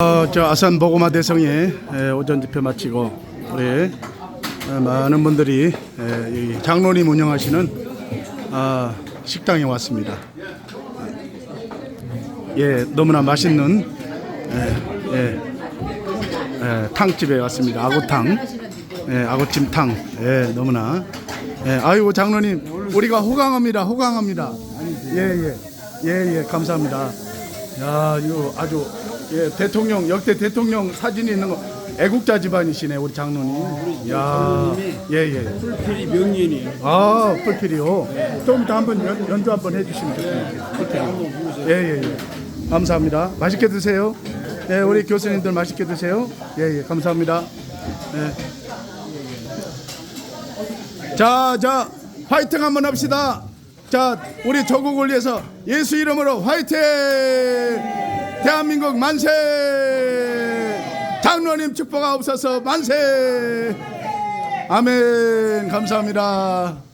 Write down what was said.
어, 저 아산 보고마 대성회 에, 오전 집회 마치고 우리 어, 많은 분들이 장로님 운영하시는 아, 식당에 왔습니다. 예, 너무나 맛있는 예, 예, 예, 탕집에 왔습니다. 아구탕, 예, 아구찜탕, 예, 너무나. 예, 아이고 장로님, 우리가 호강합니다. 호강합니다. 예, 예, 예, 예, 감사합니다. 야, 이거 아주 예, 대통령 역대 대통령 사진이 있는 거 애국자 집안이시네 우리 장로님. 야, 예, 예. 풀필이 명인이에요. 아, 뿔필이요. 좀 이따 한번 연, 연주 한번 해주시면 좋겠네요. 뿔필이. 예, 예, 예. 감사합니다. 맛있게 드세요. 예, 우리 교수님들 맛있게 드세요. 예, 예, 감사합니다. 예. 자, 자, 화이팅 한번 합시다. 자, 우리 조국을 위해서 예수 이름으로 화이팅! 대한민국 만세! 장로님 축복 하옵소서 만세! 아멘. 감사합니다.